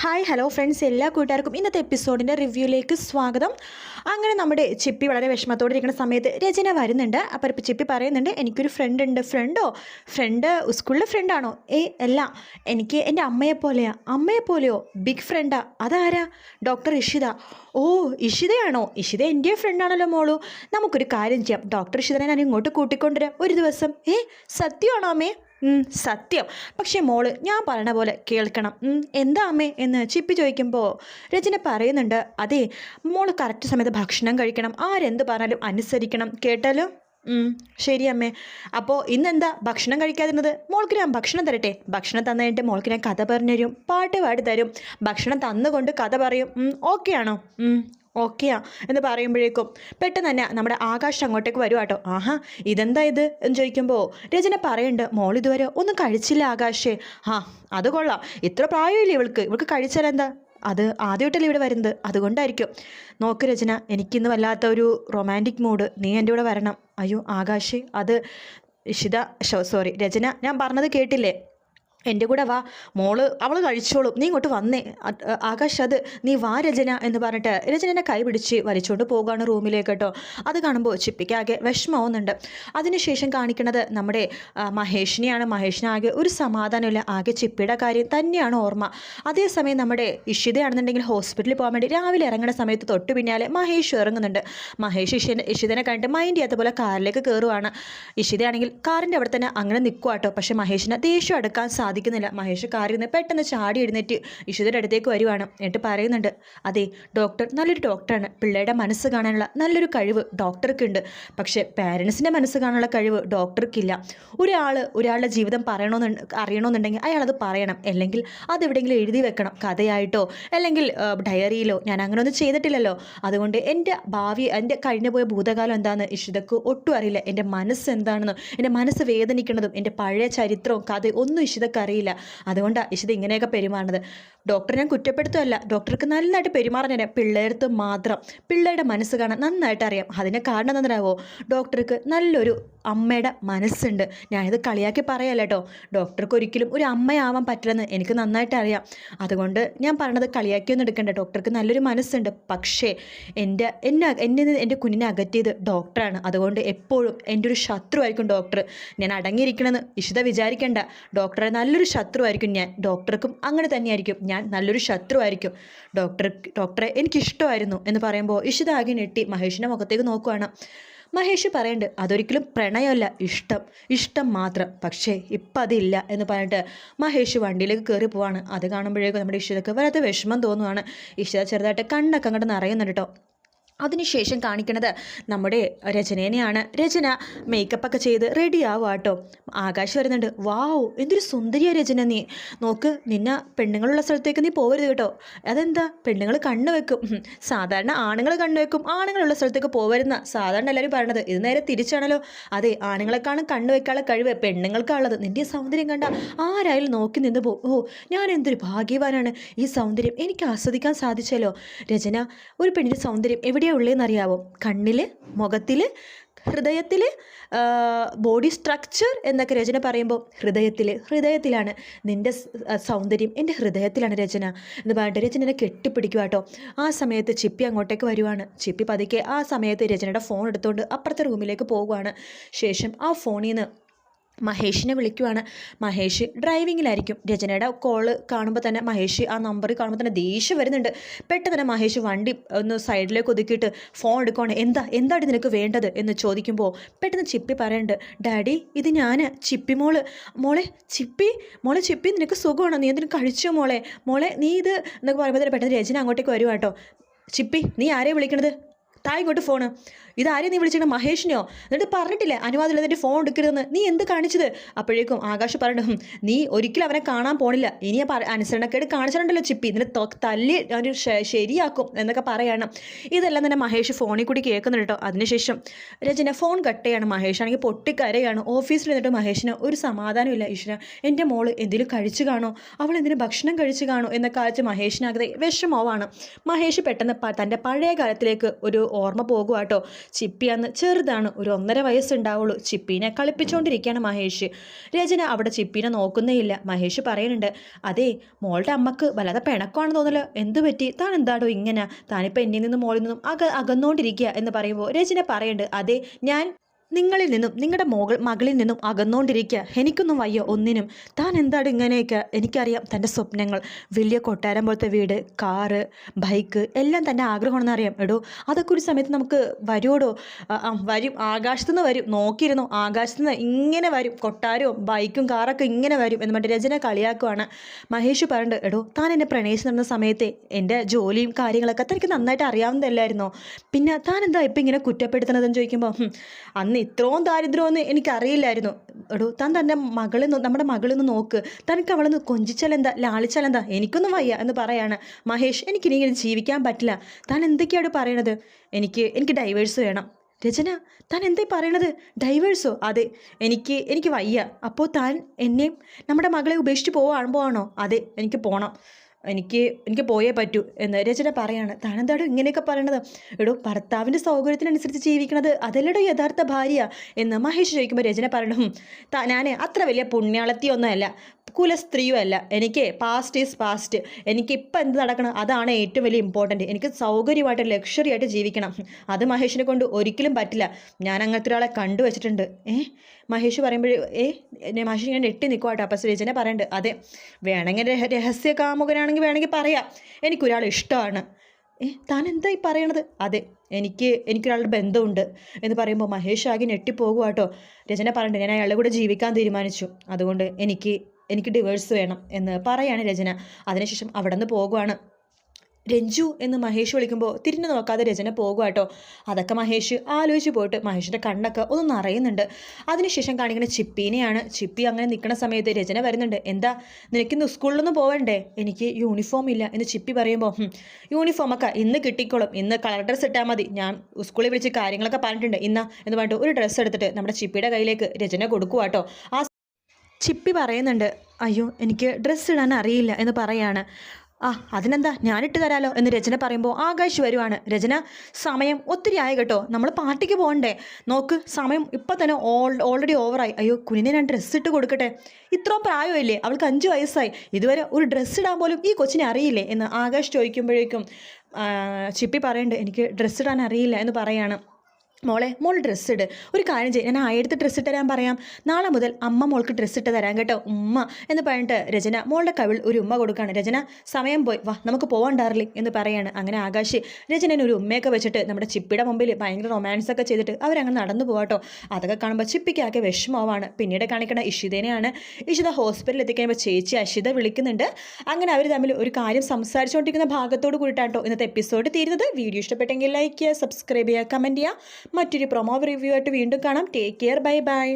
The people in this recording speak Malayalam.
ഹായ് ഹലോ ഫ്രണ്ട്സ് എല്ലാ കൂട്ടുകാർക്കും ഇന്നത്തെ എപ്പിസോഡിന്റെ റിവ്യൂയിലേക്ക് സ്വാഗതം. അങ്ങനെ നമ്മുടെ ചിപ്പി വളരെ വിഷമത്തോടെ ഇരിക്കുന്ന സമയത്ത് രചന വരുന്നുണ്ട്. അപ്പോൾ ഇപ്പോൾ ചിപ്പി പറയുന്നുണ്ട് എനിക്കൊരു ഫ്രണ്ട് ഉണ്ട്. ഫ്രണ്ടോ ഫ്രണ്ട് സ്കൂളിലെ ഫ്രണ്ടാണോ ഏ അല്ല. എനിക്ക് എന്റെ അമ്മയെ പോലെയാ. അമ്മയെ പോലെയോ? ബിഗ് ഫ്രണ്ടാ അതാരാ? ഡോക്ടർ ഇഷിത. ഓ ഇഷിതയാണോ? ഇഷിത എന്റെ ഫ്രണ്ടാണല്ലോ മോളു. നമുക്കൊരു കാര്യം ചെയ്യാം. ഡോക്ടർ ഇഷിതനെ ഞാൻ ഇങ്ങോട്ട് കൂട്ടിക്കൊണ്ടുവരാം. ഒരു ദിവസം. ഏ സത്യമാണോ അമ്മേ? സത്യം. പക്ഷേ മോൾ ഞാൻ പറയണ പോലെ കേൾക്കണം. എന്താ അമ്മേ എന്ന് ചിപ്പി ചോദിക്കുമ്പോൾ രചന പറയുന്നുണ്ട് അതെ മോൾ കറക്റ്റ് സമയത്ത് ഭക്ഷണം കഴിക്കണം. ആരെന്ത് പറഞ്ഞാലും അനുസരിക്കണം. കേട്ടാലോ? ശരി അമ്മേ അപ്പോൾ ഇന്നെന്താ ഭക്ഷണം കഴിക്കാതിരുന്നത്? മോൾക്ക് ഞാൻ ഭക്ഷണം തരട്ടെ. ഭക്ഷണം തന്നു കഴിഞ്ഞിട്ട് മോൾക്ക് ഞാൻ കഥ പറഞ്ഞു തരും. പാട്ട് പാടി തരും. ഭക്ഷണം തന്നുകൊണ്ട് കഥ പറയും. ഓക്കെ ആണോ? ഓക്കെയാ എന്ന് പറയുമ്പോഴേക്കും പെട്ടെന്ന് തന്നെ നമ്മുടെ ആകാശം അങ്ങോട്ടേക്ക് വരും കേട്ടോ. ആഹാ ഇതെന്താ ഇത് എന്ന് ചോദിക്കുമ്പോൾ രചന പറയുന്നുണ്ട് മോൾ ഇതുവരെ ഒന്നും കഴിച്ചില്ല ആകാശേ. ആ അത് കൊള്ളാം. ഇത്ര പ്രായമില്ലേ ഇവൾക്ക്? ഇവൾക്ക് കഴിച്ചാൽ എന്താ അത് ആദ്യമായിട്ടല്ലേ ഇവിടെ വരുന്നത്? അതുകൊണ്ടായിരിക്കും. നോക്ക് രചന എനിക്കിന്ന് വല്ലാത്ത ഒരു റൊമാന്റിക് മൂഡ് നീ എന്റെ കൂടെ വരണം. അയ്യോ ആകാശ് അത് ഇഷിത സോറി രചന ഞാൻ പറഞ്ഞത് കേട്ടില്ലേ? എന്റെ കൂടെ വാ. മോൾ അവൾ കഴിച്ചോളും. നീ ഇങ്ങോട്ട് വന്നേ. ആകാശ് അത് നീ വാ രചന എന്ന് പറഞ്ഞിട്ട് രചനനെ കൈ പിടിച്ച് വലിച്ചുകൊണ്ട് പോകുകയാണ് റൂമിലേക്ക് കേട്ടോ. അത് കാണുമ്പോൾ ചിപ്പിക്കാകെ വിഷമമാവുന്നുണ്ട്. അതിനുശേഷം കാണിക്കുന്നത് നമ്മുടെ മഹേഷിനെയാണ്. മഹേഷിനാകെ ഒരു സമാധാനമില്ല. ആകെ ചിപ്പിയുടെ കാര്യം തന്നെയാണ് ഓർമ്മ. അതേസമയം നമ്മുടെ ഇഷിതയാണെന്നുണ്ടെങ്കിൽ ഹോസ്പിറ്റലിൽ പോകാൻ വേണ്ടി രാവിലെ ഇറങ്ങുന്ന സമയത്ത് തൊട്ട് പിന്നാലെ മഹേഷ് ഇറങ്ങുന്നുണ്ട്. മഹേഷ് ഇഷിനെ ഇഷിതനെ കണ്ടിട്ട് മൈൻഡ് ചെയ്യാത്ത പോലെ കാറിലേക്ക് കയറുവാണ് ഇഷിതയാണെങ്കിൽ കാറിന്റെ അവിടെ തന്നെ അങ്ങനെ നിൽക്കുക കേട്ടോ. പക്ഷേ മഹേഷിനെ ദേഷ്യം അടുക്കാൻ സാധിക്കുന്നില്ല. മഹേഷ് കാറിൽ നിന്ന് പെട്ടെന്ന് ചാടി എഴുന്നേറ്റ് ഇഷിതയുടെ അടുത്തേക്ക് വരുവാണ്. എന്നിട്ട് പറയുന്നുണ്ട് അതെ ഡോക്ടർ നല്ലൊരു ഡോക്ടറാണ് പിള്ളേരുടെ മനസ്സ് കാണാനുള്ള നല്ലൊരു കഴിവ് ഡോക്ടർക്കുണ്ട് പക്ഷേ പാരൻസിന്റെ മനസ്സ് കാണാനുള്ള കഴിവ് ഡോക്ടർക്കില്ല ഒരാൾ ഒരാളുടെ ജീവിതം പറയണമെന്ന് അറിയണമെന്നുണ്ടെങ്കിൽ അയാളത് പറയണം. അല്ലെങ്കിൽ അതെവിടെയെങ്കിലും എഴുതി വെക്കണം. കഥയായിട്ടോ അല്ലെങ്കിൽ ഡയറിയിലോ ഞാൻ അങ്ങനെ ഒന്നും ചെയ്തിട്ടില്ലല്ലോ. അതുകൊണ്ട് എന്റെ ഭാവി എന്റെ കഴിഞ്ഞു പോയ ഭൂതകാലം എന്താണ് ഇഷിതക്ക് ഒട്ടും അറിയില്ല. എന്റെ മനസ്സ് എന്താണെന്നും എന്റെ മനസ്സ് വേദനിക്കുന്നതും എന്റെ പഴയ ചരിത്രവും കഥ ഒന്നും ഇഷിതക്ക് അറിയില്ല അതുകൊണ്ടാണ് ഇഷിത ഇങ്ങനെയൊക്കെ പെരുമാറുന്നത്. ഡോക്ടർ ഞാൻ കുറ്റപ്പെടുത്തുമല്ല ഡോക്ടർക്ക് നല്ലതായിട്ട് പെരുമാറുന്നതിന് പിള്ളേർത്ത് മാത്രം പിള്ളേരുടെ മനസ്സ് കാണാൻ നന്നായിട്ട് അറിയാം. അതിന് കാരണം എന്താണെന്നറിയാവോ? ഡോക്ടർക്ക് നല്ലൊരു അമ്മയുടെ മനസ്സുണ്ട്. ഞാനിത് കളിയാക്കി പറയല്ല കേട്ടോ ഡോക്ടർക്ക് ഒരിക്കലും ഒരു അമ്മയാവാൻ പറ്റില്ലെന്ന് എനിക്ക് നന്നായിട്ട് അറിയാം. അതുകൊണ്ട് ഞാൻ പറഞ്ഞത് കളിയാക്കിയൊന്നും എടുക്കണ്ട. ഡോക്ടർക്ക് നല്ലൊരു മനസ്സുണ്ട്. പക്ഷേ എന്റെ എന്നെ എന്നെ എന്റെ കുഞ്ഞിനെ അകറ്റിയത് ഡോക്ടറാണ്. അതുകൊണ്ട് എപ്പോഴും എന്റെ ഒരു ശത്രുവായിരിക്കും ഡോക്ടർ. ഞാൻ അടങ്ങിയിരിക്കണമെന്ന് ഇഷിത വിചാരിക്കേണ്ട. ഡോക്ടറെ നല്ലൊരു ശത്രുവായിരിക്കും ഞാൻ. ഡോക്ടർക്കും അങ്ങനെ തന്നെയായിരിക്കും. ഞാൻ നല്ലൊരു ശത്രുവായിരിക്കും. ഡോക്ടർ ഡോക്ടറെ എനിക്കിഷ്ടമായിരുന്നു എന്ന് പറയുമ്പോൾ ഇഷിത ആകെ ഞെട്ടി. മഹേഷിന്റെ മുഖത്തേക്ക് നോക്കുവാണ്. മഹേഷ് പറയുന്നുണ്ട് അതൊരിക്കലും പ്രണയമല്ല ഇഷ്ടം ഇഷ്ടം മാത്രം. പക്ഷേ ഇപ്പം അതില്ല എന്ന് പറഞ്ഞിട്ട് മഹേഷ് വണ്ടിയിലേക്ക് കയറി പോവാണ്. അത് കാണുമ്പോഴേക്കും നമ്മുടെ ഇഷിതക്ക് വല്ലാത്ത വിഷമം തോന്നുവാണ്. ഇഷിത ചെറുതായിട്ട് കണ്ണൊക്കെ അങ്ങോട്ട് നിറയുന്നുണ്ട് കേട്ടോ അതിനുശേഷം കാണിക്കുന്നത് നമ്മുടെ രചനേനെയാണ്. രചന മേക്കപ്പ് ഒക്കെ ചെയ്ത് റെഡി ആവുക കേട്ടോ ആകാശ് വരുന്നുണ്ട്. വാവ് എന്തൊരു സുന്ദരിയ രചന നീ. നോക്ക് നിന്നെ പെണ്ണുങ്ങളുള്ള സ്ഥലത്തേക്ക് നീ പോകരുത് കേട്ടോ. അതെന്താ? പെണ്ണുങ്ങൾ കണ്ണ് വെക്കും. സാധാരണ ആണുങ്ങൾ കണ്ണ് വെക്കും. ആണുങ്ങളുള്ള സ്ഥലത്തേക്ക് പോകരുന്ന സാധാരണ എല്ലാവരും പറയണത്. ഇത് നേരെ തിരിച്ചാണല്ലോ. അതെ ആണുങ്ങളെക്കാളും കണ്ണ് വെക്കാനുള്ള കഴിവ് പെണ്ണുങ്ങൾക്കാണുള്ളത്. നിന്റെ സൗന്ദര്യം കണ്ട ആരായാലും നോക്കി നിന്ന് പോകും ഓ ഞാൻ എന്തൊരു ഭാഗ്യവാനാണ്. ഈ സൗന്ദര്യം എനിക്ക് ആസ്വദിക്കാൻ സാധിച്ചല്ലോ. രചന ഒരു പെണ്ണിന്റെ സൗന്ദര്യം എവിടെയാ ഉള്ളതെന്നറിയാവോ കണ്ണിൽ മുഖത്തിൽ ഹൃദയത്തിൽ ബോഡി സ്ട്രക്ചർ എന്നൊക്കെ രചന പറയുമ്പോൾ ഹൃദയത്തിൽ ഹൃദയത്തിലാണ് നിന്റെ സൗന്ദര്യം എന്റെ ഹൃദയത്തിലാണ് രചന എന്ന് പറഞ്ഞിട്ട് രചനനെ കെട്ടിപ്പിടിക്കുക കേട്ടോ ആ സമയത്ത് ചിപ്പി അങ്ങോട്ടേക്ക് വരുവാണ്. ചിപ്പി പതുക്കെ ആ സമയത്ത് രചനയുടെ ഫോൺ എടുത്തുകൊണ്ട് അപ്പുറത്തെ റൂമിലേക്ക് പോകുവാണ്. ശേഷം ആ ഫോണിൽ നിന്ന് മഹേഷിനെ വിളിക്കുവാണ്. മഹേഷ് ഡ്രൈവിങ്ങിലായിരിക്കും. രചനയുടെ കോൾ കാണുമ്പോൾ തന്നെ മഹേഷ് ആ നമ്പറിൽ കാണുമ്പോൾ തന്നെ ദേഷ്യം വരുന്നുണ്ട്. പെട്ടെന്ന് തന്നെ മഹേഷ് വണ്ടി ഒന്ന് സൈഡിലേക്ക് ഒതുക്കിയിട്ട് ഫോൺ എടുക്കുവാണ്. എന്താ എന്താണ് നിനക്ക് വേണ്ടത്? എന്ന് ചോദിക്കുമ്പോൾ പെട്ടെന്ന് ചിപ്പി പറയുന്നുണ്ട് ഡാഡി ഇത് ഞാൻ ചിപ്പി മോൾ. മോളെ ചിപ്പി? മോളെ ചിപ്പി നിനക്ക് സുഖമാണോ? നീ എന്തിനും കഴിച്ചോ മോളെ? മോളെ നീ ഇത് എന്നൊക്കെ പറയുമ്പോൾ തന്നെ പെട്ടെന്ന് രചന അങ്ങോട്ടേക്ക് വരുവാട്ടോ ചിപ്പി നീ ആരെയാണ് വിളിക്കണത്? താ ഇങ്ങോട്ട് ഫോണ് ഇതാരെയും നീ വിളിച്ചിട്ട് മഹേഷിനെയോ? എന്നിട്ട് പറഞ്ഞിട്ടില്ലേ അനുവാദമില്ല എന്നിട്ട് ഫോൺ എടുക്കരുതെന്ന്. നീ എന്ത് കാണിച്ചത്? അപ്പോഴേക്കും ആകാശ് പറഞ്ഞു നീ ഒരിക്കലും അവനെ കാണാൻ പോണില്ല. ഇനി അനുസരണക്കേട് കാണിച്ചിട്ടുണ്ടല്ലോ ചിപ്പി. ഇതിന്റെ തല്ലി ഒരു ശരിയാക്കും എന്നൊക്കെ പറയണം. ഇതെല്ലാം തന്നെ മഹേഷ് ഫോണിൽ കൂടി കേൾക്കുന്നുണ്ട് കേട്ടോ. അതിനുശേഷം രചന ഫോൺ കട്ടയാണ് മഹേഷ് ആണെങ്കിൽ പൊട്ടിക്കരയാണ്. ഓഫീസിൽ നിന്നിട്ട് മഹേഷിന് ഒരു സമാധാനമില്ല ഈശ്വര എന്റെ മോൾ എന്തെങ്കിലും കഴിച്ചു കാണോ? അവൾ എന്തിനും ഭക്ഷണം കഴിച്ചു കാണോ? എന്നൊക്കെ ആഴ്ച മഹേഷിനകത്തെ വിഷമമാണ് മഹേഷ് പെട്ടെന്ന് തന്റെ പഴയ കാലത്തിലേക്ക് ഒരു ഓർമ്മ പോകുക കേട്ടോ. ചിപ്പി അന്ന് ചെറുതാണ് ഒരു ഒന്നര വയസ്സുണ്ടാവുള്ളൂ. ചിപ്പീനെ കളിപ്പിച്ചുകൊണ്ടിരിക്കുകയാണ് മഹേഷ്. രചന അവിടെ ചിപ്പീനെ നോക്കുന്നേയില്ല. മഹേഷ് പറയുന്നുണ്ട് അതെ മോളുടെ അമ്മയ്ക്ക് വല്ലാതെ പിണക്കമാണെന്ന് തോന്നല്ലോ എന്ത് പറ്റി? താൻ എന്താടോ ഇങ്ങനെ? താനിപ്പോൾ എന്നിൽ നിന്നും മോളിൽ നിന്നും അക അകന്നുകൊണ്ടിരിക്കുക എന്ന് പറയുമ്പോൾ രചന പറയുന്നുണ്ട് അതെ ഞാൻ നിങ്ങളിൽ നിന്നും നിങ്ങളുടെ മകൾ മകളിൽ നിന്നും അകന്നുകൊണ്ടിരിക്കുക. എനിക്കൊന്നും വയ്യ ഒന്നിനും. താൻ എന്താണ് ഇങ്ങനെയൊക്കെ? എനിക്കറിയാം തന്റെ സ്വപ്നങ്ങൾ. വലിയ കൊട്ടാരം പോലത്തെ വീട് കാറ് ബൈക്ക് എല്ലാം തന്റെ ആഗ്രഹമാണെന്ന് അറിയാം. എടോ അതൊക്കെ ഒരു സമയത്ത് നമുക്ക് വരുമോടോ വരും. ആകാശത്തു നിന്ന് വരും. നോക്കിയിരുന്നു. ആകാശത്തു നിന്ന് ഇങ്ങനെ വരും. കൊട്ടാരവും ബൈക്കും കാറൊക്കെ ഇങ്ങനെ വരും എന്ന് പറഞ്ഞിട്ട് രചന കളിയാക്കുവാണ്. മഹേഷ് പറഞ്ഞിട്ട് എടോ താൻ എന്നെ പ്രണയിച്ച് നടന്ന സമയത്തെ എന്റെ ജോലിയും കാര്യങ്ങളൊക്കെ തനിക്ക് നന്നായിട്ട് അറിയാവുന്നതല്ലായിരുന്നോ? പിന്നെ താൻ എന്താ ഇപ്പം ഇങ്ങനെ കുറ്റപ്പെടുത്തുന്നതെന്ന് ചോദിക്കുമ്പോൾ "ഹും, അന്ന് ഇത്രയും ദാരിദ്ര്യമെന്ന് എനിക്കറിയില്ലായിരുന്നു. എടോ താൻ തന്റെ മകളിൽ നമ്മുടെ മകളിൽ നിന്ന് നോക്ക്. തനിക്ക് അവളെ നിന്ന് കൊഞ്ചിച്ചാലെന്താ ലാളിച്ചാലെന്താ? എനിക്കൊന്നും വയ്യ എന്ന് പറയാണ്. മഹേഷ് എനിക്കിനി ഇങ്ങനെ ജീവിക്കാൻ പറ്റില്ല. താൻ എന്തൊക്കെയാണ് പറയണത്? എനിക്ക് എനിക്ക് ഡൈവേഴ്സ് വേണം. രചന താൻ എന്തേ പറയണത്? ഡൈവേഴ്സോ? അതെ. എനിക്ക് എനിക്ക് വയ്യ. അപ്പോൾ താൻ എന്നെയും നമ്മുടെ മകളെ ഉപേക്ഷിച്ച് പോവാണോ? അതെ എനിക്ക് പോകണം എനിക്ക് എനിക്ക് പോയേ പറ്റൂ. എന്ന് രചന പറയാണ്. താനെന്താടോ ഇങ്ങനെയൊക്കെ പറയണത്? എടോ ഭർത്താവിന്റെ സൗകര്യത്തിനനുസരിച്ച് ജീവിക്കണത് അതല്ലടോ യഥാർത്ഥ ഭാര്യ? എന്ന് മഹേഷ് ചോദിക്കുമ്പോൾ രചന പറയണം. ഞാൻ അത്ര വലിയ പുണ്യാളത്തിയൊന്നുമല്ല. കുലസ്ത്രീയും അല്ല എനിക്ക് പാസ്റ്റ് ഈസ് പാസ്റ്റ് എനിക്ക് ഇപ്പം എന്ത് നടക്കണം? അതാണ് ഏറ്റവും വലിയ ഇമ്പോർട്ടന്റ് എനിക്ക് സൗകര്യമായിട്ട് ലക്ഷറി ആയിട്ട് ജീവിക്കണം. അത് മഹേഷിനെ കൊണ്ട് ഒരിക്കലും പറ്റില്ല. ഞാൻ അങ്ങനത്തെ ഒരാളെ കണ്ടു വെച്ചിട്ടുണ്ട്. ഏ? മഹേഷ് പറയുമ്പോൾ ഏ? മഹേഷ് ഞാൻ എട്ടി നിൽക്കുവാട്ടോ അപ്പം രചന പറയണ്ട്. അതെ വേണമെങ്കിൽ രഹസ്യ രഹസ്യ കാമുകനാണെങ്കിൽ വേണമെങ്കിൽ പറയാം. എനിക്കൊരാൾ ഇഷ്ടമാണ്. ഏ താൻ എന്താ ഈ പറയണത്? അതെ എനിക്ക് എനിക്കൊരാളുടെ ബന്ധമുണ്ട് എന്ന് പറയുമ്പോൾ മഹേഷ് ആകെ ഞെട്ടിപ്പോകുക കേട്ടോ രചന പറഞ്ഞിട്ട് ഞാൻ അയാളുടെ കൂടെ ജീവിക്കാൻ തീരുമാനിച്ചു. അതുകൊണ്ട് എനിക്ക് എനിക്ക് ഡിവേഴ്സ് വേണം എന്ന് പറയാണ് രചന. അതിനുശേഷം അവിടെ നിന്ന് പോകുവാണ്. രഞ്ജു എന്ന് മഹേഷ് വിളിക്കുമ്പോൾ തിരിഞ്ഞു നോക്കാതെ രചന പോകുക കേട്ടോ അതൊക്കെ മഹേഷ് ആലോചിച്ച് പോയിട്ട് മഹേഷിന്റെ കണ്ണൊക്കെ ഒന്ന് നിറയുന്നുണ്ട്. അതിനുശേഷം കാണിക്കുന്ന ചിപ്പീനെയാണ് ചിപ്പി അങ്ങനെ നിൽക്കുന്ന സമയത്ത് രചന വരുന്നുണ്ട്. എന്താ നിനക്കിന്ന് സ്കൂളിലൊന്നും പോവണ്ടേ? എനിക്ക് യൂണിഫോം ഇല്ല എന്ന് ചിപ്പി പറയുമ്പോൾ "ഹും, യൂണിഫോമൊക്കെ ഇന്ന് കിട്ടിക്കോളും. ഇന്ന് കളർ ഡ്രസ്സ് ഇട്ടാൽ മതി. ഞാൻ സ്കൂളിൽ വിളിച്ച് കാര്യങ്ങളൊക്കെ പറഞ്ഞിട്ടുണ്ട്. ഇന്ന എന്ന് പറഞ്ഞിട്ട് ഒരു ഡ്രസ്സ് എടുത്തിട്ട് നമ്മുടെ ചിപ്പിയുടെ കയ്യിലേക്ക് രചന കൊടുക്കുക കേട്ടോ ആ ചിപ്പി പറയുന്നുണ്ട് അയ്യോ എനിക്ക് ഡ്രസ്സ് ഇടാൻ അറിയില്ല എന്ന് പറയാണ്. ആ അതിനെന്താ? ഞാനിട്ട് തരാലോ എന്ന് രചന പറയുമ്പോൾ ആകാശ് വരുവാണ്. രചന സമയം ഒത്തിരി ആയ കേട്ടോ. നമ്മൾ പാർട്ടിക്ക് പോകണ്ടേ. നോക്ക് സമയം ഇപ്പം തന്നെ ഓൾ ഓൾറെഡി ഓവറായി അയ്യോ കുഞ്ഞിനെ ഞാൻ ഡ്രസ്സ് ഇട്ട് കൊടുക്കട്ടെ? ഇത്രയും പ്രായമല്ലേ അവൾക്ക് അഞ്ച് വയസ്സായി. ഇതുവരെ ഒരു ഡ്രസ്സ് ഇടാൻ പോലും ഈ കൊച്ചിനെ അറിയില്ലേ? എന്ന് ആകാശ് ചോദിക്കുമ്പോഴേക്കും ചിപ്പി പറയണ്ട് എനിക്ക് ഡ്രസ്സ് ഇടാൻ അറിയില്ല എന്ന് പറയാണ്. മോളെ മോൾ ഡ്രസ്സ് ഇട്. ഒരു കാര്യം ചെയ്യും. ഞാൻ ആയിരത്ത് ഡ്രസ്സ് ഇട്ട് തരാൻ പറയാം. നാളെ മുതൽ അമ്മ മോൾക്ക് ഡ്രസ്സ് ഇട്ട് തരാം കേട്ടോ. ഉമ്മ എന്ന് പറഞ്ഞിട്ട് രചന മോളുടെ കവിൾ ഒരു ഉമ്മ കൊടുക്കുകയാണ് രചന സമയം പോയി. വാ നമുക്ക് പോവാൻ ഡാർലിംഗ് എന്ന് പറയാണ്. അങ്ങനെ ആകാശ് രചനന് ഒരു ഉമ്മയൊക്കെ വെച്ചിട്ട് നമ്മുടെ ചിപ്പിയുടെ മുമ്പിൽ ഭയങ്കര റൊമാൻസ് ഒക്കെ ചെയ്തിട്ട് അവരങ്ങനെ നടന്നു പോവാട്ടോ അതൊക്കെ കാണുമ്പോൾ ചിപ്പിക്കാകെ വിഷമമാണ് പിന്നീട് കാണിക്കണ ഇഷിതേനെയാണ് ഇഷിത ഹോസ്പിറ്റലിൽ എത്തിക്കഴിയുമ്പോൾ ചേച്ചി അഷിത വിളിക്കുന്നുണ്ട്. അങ്ങനെ അവർ തമ്മിൽ ഒരു കാര്യം സംസാരിച്ചുകൊണ്ടിരിക്കുന്ന ഭാഗത്തോട് കൂടിയിട്ടാട്ടോ ഇന്നത്തെ എപ്പിസോഡ് തീരുന്നത്. വീഡിയോ ഇഷ്ടപ്പെട്ടെങ്കിൽ ലൈക്ക് ചെയ്യുക സബ്സ്ക്രൈബ് ചെയ്യുക കമന്റ് ചെയ്യുക. മറ്റൊരു പ്രൊമോ റിവ്യൂ ആയിട്ട് വീണ്ടും കാണാം. Take care bye bye